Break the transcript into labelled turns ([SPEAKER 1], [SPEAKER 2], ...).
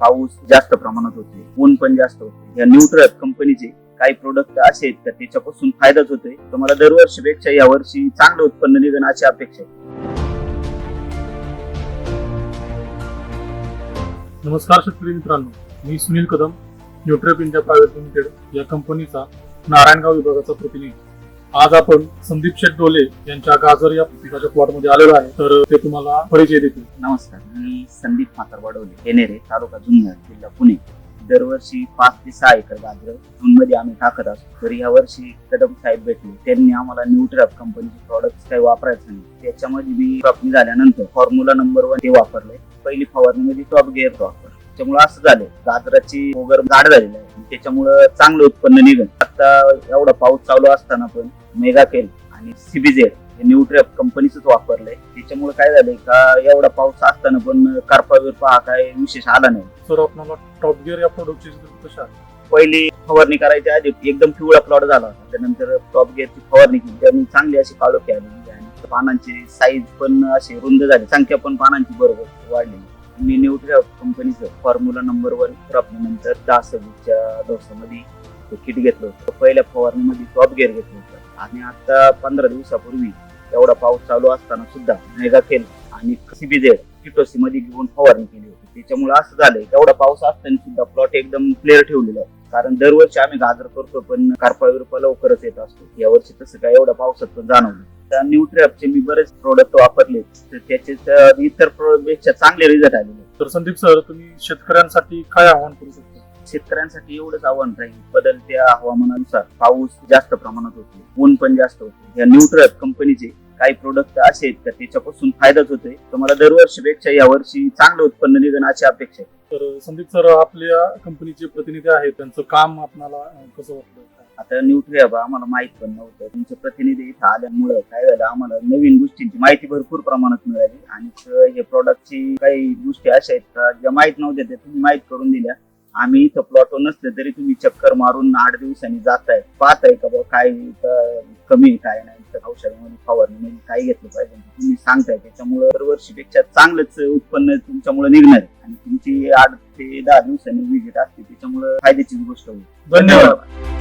[SPEAKER 1] पाऊस जास्त प्रमाणात होते ऊन पण जास्त होते या न्यूट्रल कंपनीचे काही प्रोडक्ट असे आहेत का त्याच्यापासून फायदाच होतोय. तुम्हाला दरवर्षीपेक्षा या वर्षी चांगलं उत्पन्न निघणं अशी अपेक्षा आहे.
[SPEAKER 2] नमस्कार शेतकरी मित्रांनो मी Sunil Kadam न्यूट्रेप India private limited या कंपनीचा नारायणगाव विभागाचा प्रतिनिधी. आज आपण संदीप शेठ डोले यांच्या गाजर या पिकाच्या प्लॉटमध्ये आलेलो आहे. तर ते तुम्हाला परिचय देतील.
[SPEAKER 1] नमस्कार मी संदीप म्हातार वाढवले येणेरे तालुका जुन्नर जिल्हा पुणे. दरवर्षी पाच ते सहा एकर गाजर जून मध्ये आम्ही टाकत असतो. तर या वर्षी कदम साहेब भेटले. त्यांनी आम्हाला न्यूट्रॅप कंपनीचे प्रॉडक्ट काही वापरायचं नाही. त्याच्यामध्ये मी कापणी झाल्यानंतर फॉर्म्युला नंबर वन ते वापरले पहिली फवारणीमध्ये टॉप गेअर वापर त्याच्यामुळे असं झालं. गाजराची वगैरे झाड झालेलं आहे त्याच्यामुळं चांगलं उत्पन्न निघेल. आता एवढा पाऊस चालू असताना पण मेगा केल आणि सीबीजेड हे न्यूट्रॅप कंपनीच वापरलंय. त्याच्यामुळे काय झालंय का एवढा पाऊस असताना पण करपा बिरपा हा काय विशेष आला नाही.
[SPEAKER 2] सर आपल्याला टॉप गिअर या प्रोडक्टची कशा
[SPEAKER 1] पहिली फवारणी करायच्या आधी एकदम पिवळा प्लॉट झाला होता. त्यानंतर टॉप गिअरची फवारणी केली. त्यामुळे चांगली अशी काळोखी आलेली आणि पानांची साईज पण अशी रुंद झाली. संख्या पण पानांची बरोबर वाढली. मी न्यूट्रिया कंपनीचं फॉर्म्युला नंबर वन नंतर दहा सव्वीसच्या डोसामध्ये ते किट घेतलं होतं. पहिल्या फवारणीमध्ये टॉप गेअर घेतलं होतं. आणि आता पंधरा दिवसापूर्वी एवढा पाऊस चालू असताना सुद्धा मेगा केल आणि सीबीजेड किटोसी मध्ये घेऊन फवारणी केली होती. त्याच्यामुळे असं झालंय एवढा पाऊस असताना सुद्धा प्लॉट एकदम क्लिअर ठेवलेला आहे. कारण दरवर्षी आम्ही गाजर करतो पण कारपा विरपा लवकरच येत असतो. यावर्षी तसं काय एवढा पावसात पण जाणवलं त्या न्यूट्रॅपचे मी बरेच प्रोडक्ट वापरले. तर त्याचे तर इतर product पेक्षा चांगले रिझल्ट आलेले
[SPEAKER 2] तर संदीप सर तुम्ही शेतकऱ्यांसाठी काय आव्हान करू शकता?
[SPEAKER 1] शेतकऱ्यांसाठी एवढंच आव्हान राहील. बदलत्या हवामानानुसार पाऊस जास्त प्रमाणात होते ऊन पण जास्त होते. या न्यूट्रल कंपनीचे काही प्रोडक्ट असे आहेत का? त्याच्यापासून फायदाच होतोय. तुम्हाला दरवर्षीपेक्षा या वर्षी चांगलं उत्पन्न निघणं अशी अपेक्षा आहे.
[SPEAKER 2] तर संदीप सर आपल्या कंपनीचे प्रतिनिधी आहेत. त्यांचं काम आपल्याला अं, कसं वाटलं?
[SPEAKER 1] आता न्यूट्रिया बा आम्हाला माहीत पण नव्हतं. तुमचे प्रतिनिधी इथं आल्यामुळं काय झालं? आम्हाला नवीन गोष्टींची माहिती भरपूर प्रमाणात मिळाली. आणि हे प्रॉडक्टची काही गोष्टी अशा आहेत का ज्या माहीत नव्हत्या त्या तुम्ही माहीत करून दिल्या. आम्ही इथं प्लॉटवर नसले तरी तुम्ही चक्कर मारून आठ दिवसांनी जाताय. पाहताय का बा काय इथं कमी आहे, काय नाही. तर औषधामध्ये फवारणीमध्ये काय घेतलं पाहिजे तुम्ही सांगताय. त्याच्यामुळे दरवर्षीपेक्षा चांगलंच उत्पन्न तुमच्यामुळे निघणार आणि तुमची आठ ते दहा दिवसांनी विजिट असते त्याच्यामुळे फायद्याचीच गोष्ट होईल. धन्यवाद.